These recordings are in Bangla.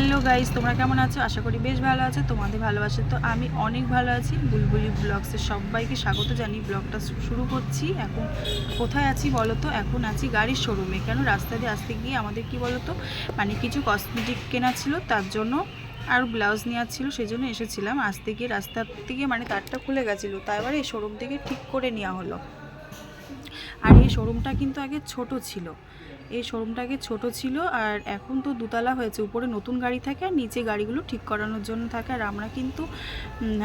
হ্যালো গাইস, তোমরা কেমন আছো? আশা করি বেশ ভালো আছো। তোমাদের ভালোবাসে তো আমি অনেক ভালো আছি। বুলবুলি ব্লগসের সবাইকে স্বাগত জানিয়ে ব্লগটা শুরু করছি। এখন কোথায় আছি বলো তো? এখন আছি গাড়ির শোরুমে কেন রাস্তা দিয়ে আসতে গিয়ে আমাদের কি বলো তো? মানে কিছু কসমেটিক কেনা ছিল, তার জন্য আর ব্লাউজ নেওয়ার ছিল সেই জন্য এসেছিলাম। আসতে গিয়ে রাস্তার থেকে মানে তারটা খুলে গেছিল। এই শোরুম থেকে ঠিক করে নেওয়া হলো। আর এই শোরুমটা কিন্তু আগে ছোট ছিল। এই শোরুমটা আগে ছোট ছিল আর এখন তো দুতলা হয়েছে। উপরে নতুন গাড়ি থাকে আর নিচে গাড়িগুলো ঠিক করানোর জন্য থাকে। আর আমরা কিন্তু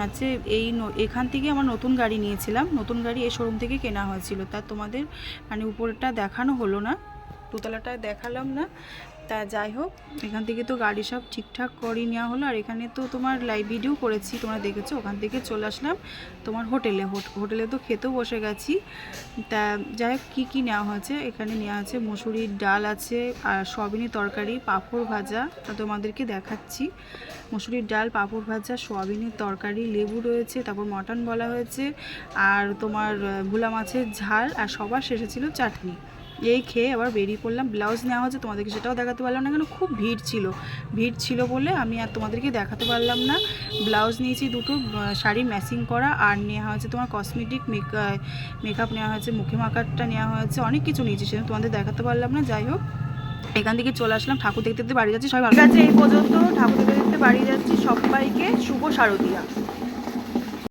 হচ্ছে এই এখান থেকে আমার নতুন গাড়ি নিয়েছিলাম। নতুন গাড়ি এই শোরুম থেকে কেনা হয়েছিল। তা তোমাদের মানে উপরটা দেখানো হলো না। দোতলাটা দেখালাম না। তা যাই হোক, এখান থেকে তো গাড়ি সব ঠিকঠাক করে নেওয়া হলো। আর এখানে তো তোমার লাইভ ভিডিও করেছি, তোমরা দেখেছ? ওখান থেকে চলে আসলাম তোমার হোটেলে। হোট- হোটেলে তো খেতেও বসে গেছি। তা যাই হোক, কী কী নেওয়া হয়েছে? এখানে নেওয়া আছে মুসুরির ডাল আছে, আর সয়াবিনের তরকারি, পাঁপড় ভাজা। তা তোমাদেরকে দেখাচ্ছি। মুসুরির ডাল, পাঁপড় ভাজা, সয়াবিনের তরকারি, লেবু রয়েছে, তারপর মটন বলা হয়েছে, আর তোমার ভোলা মাছের ঝাল, আর সবার শেষে ছিল চাটনি। এই খেয়ে আবার বেরিয়ে পড়লাম। ব্লাউজ নেওয়া হচ্ছে তোমাদেরকে সেটাও দেখাতে পারলাম না কেন, খুব ভিড় ছিল। ভিড় ছিল বলে আমি আর তোমাদেরকে দেখাতে পারলাম না। ব্লাউজ নিয়েছি দুটো শাড়ি ম্যাচিং করা আর নেওয়া হয়েছে তোমার কসমেটিক মেক মেকআপ নেওয়া হয়েছে, মুখে মাখারটা নেওয়া হয়েছে, অনেক কিছু নিয়েছি সেটা তোমাদের দেখাতে পারলাম না। যাই হোক, এখান থেকে চলে আসলাম, ঠাকুর দেখতে দেখতে বাড়ি যাচ্ছি, সবাই ভালো আছে? এই পর্যন্ত ঠাকুর দেখতে দেখতে বাড়ি যাচ্ছি সবাইকে, শুভ শারদিয়া।